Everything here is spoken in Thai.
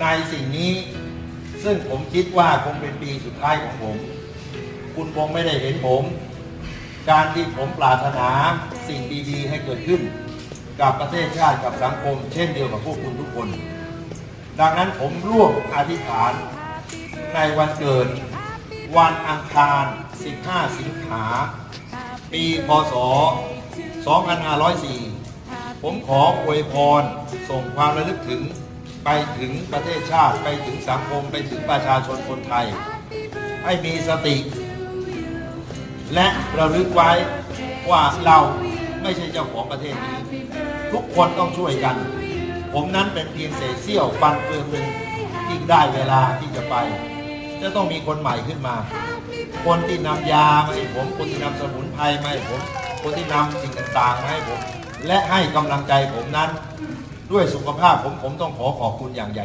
ในสิ่งนี้ ซึ่งผมคิดว่าคงเป็นปีสุดท้ายของผม คุณคงไม่ได้เห็นผม การที่ผมปรารถนาสิ่งดีๆ ให้เกิดขึ้น กับประเทศชาติกับสังคม เช่นเดียวกับพวกคุณทุกคน ดังนั้นผมร่วมอธิษฐานในวันเกิด วันอังคาร 15 สิงหา ปีพศ 2504 ผมขออวยพรส่งความระลึกถึง ไปถึงประเทศชาติไปถึงสังคมไปถึงประชาชนคนไทย ให้มีสติ และระลึกไว้ว่าเราไม่ใช่เจ้าของประเทศนี้ ทุกคนต้องช่วยกัน ผมนั้นเป็นเพียงเศษเสี้ยวปันเปื้อนหนึ่งที่ได้เวลาที่จะไป จะต้องมีคนใหม่ขึ้นมา คนที่นำยามาให้ผมคนที่นำสมุนไพรมาให้ผมคนที่นำสิ่งต่างๆมาให้ผม และให้กำลังใจผมนั้น ด้วยสุขภาพผมผมต้องขอขอบคุณอย่างใหญ่